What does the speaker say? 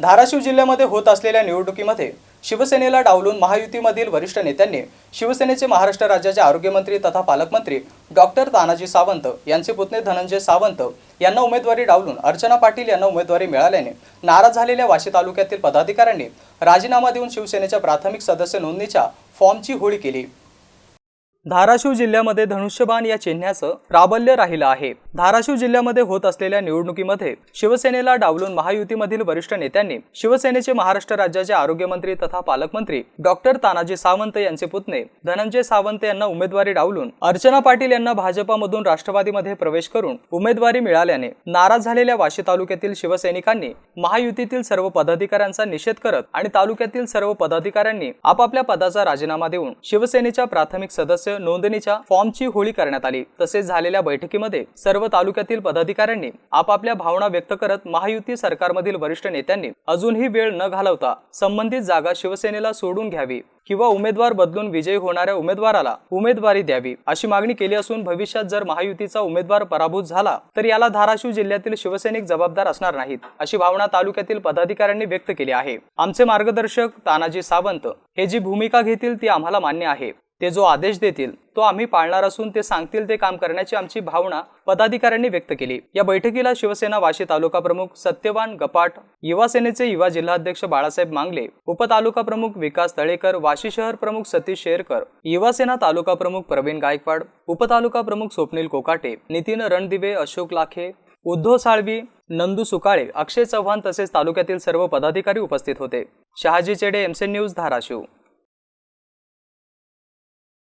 धाराशिव जिल्ह्यामध्ये होत असलेल्या निवडणुकीमध्ये शिवसेनेला डावलून महायुतीमधील वरिष्ठ नेत्यांनी शिवसेनेचे महाराष्ट्र राज्याचे आरोग्यमंत्री तथा पालकमंत्री डॉक्टर तानाजी सावंत यांचे पुतणे धनंजय सावंत यांना उमेदवारी डावलून अर्चना पाटील यांना उमेदवारी मिळाल्याने नाराज झालेल्या वाशी तालुक्यातील पदाधिकाऱ्यांनी राजीनामा देऊन शिवसेनेच्या प्राथमिक सदस्य नोंदणीच्या फॉर्मची होळी केली. धाराशिव जिल्ह्यामध्ये धनुष्यबाण या चिन्हाचं प्राबल्य राहिलं आहे. धाराशिव जिल्ह्यामध्ये होत असलेल्या निवडणुकीमध्ये शिवसेनेला डावलून महायुतीमधील वरिष्ठ नेत्यांनी शिवसेनेचे महाराष्ट्र राज्याचे आरोग्यमंत्री तथा पालकमंत्री डॉक्टर तानाजी सावंत यांचे पुतणे धनंजय सावंत यांना उमेदवारी डावलून अर्चना पाटील यांना भाजपामधून राष्ट्रवादीमध्ये प्रवेश करून उमेदवारी मिळाल्याने नाराज झालेल्या वाशी तालुक्यातील शिवसैनिकांनी महायुतीतील सर्व पदाधिकाऱ्यांचा निषेध करत आणि तालुक्यातील सर्व पदाधिकाऱ्यांनी आपापल्या पदाचा राजीनामा देऊन शिवसेनेच्या प्राथमिक सदस्य नोंदणीच्या फॉर्मची होळी करण्यात आली. तसेच झालेल्या बैठकीमध्ये सर्व तालुक्यातील पदाधिकाऱ्यांनी आपापल्या भावना व्यक्त करत महायुती सरकारमधील वरिष्ठ नेत्यांनी अजूनही वेळ न घालवता संबंधित जागा शिवसेनेला सोडून घ्यावी किंवा उमेदवार बदलून विजयी होणाऱ्या उमेदवाराला उमेदवारी द्यावी अशी मागणी केली असून भविष्यात जर महायुतीचा उमेदवार पराभूत झाला तर याला धाराशिव जिल्ह्यातील शिवसैनिक जबाबदार असणार नाहीत अशी भावना तालुक्यातील पदाधिकाऱ्यांनी व्यक्त केली आहे. आमचे मार्गदर्शक तानाजी सावंत हे जी भूमिका घेतील ती आम्हाला मान्य आहे. ते जो आदेश देतील तो आम्ही पाळणार असून ते सांगतील ते काम करण्याची आमची भावना पदाधिकाऱ्यांनी व्यक्त केली. या बैठकीला शिवसेना वाशी तालुका प्रमुख सत्यवान गपाट युवा सेनेचे युवा जिल्हाध्यक्ष बाळासाहेब मांगले उपतालुका प्रमुख विकास तळेकर वाशी शहर प्रमुख सतीश शेरकर युवा सेना तालुका प्रमुख प्रवीण गायकवाड उपतालुका प्रमुख स्वप्नील कोकाटे नितीन रणदिवे अशोक लाखे उद्धव साळवी नंदू सुकाळे अक्षय चव्हाण तसेच तालुक्यातील सर्व पदाधिकारी उपस्थित होते. शहाजी चेडे एमसेन न्यूज धाराशिव.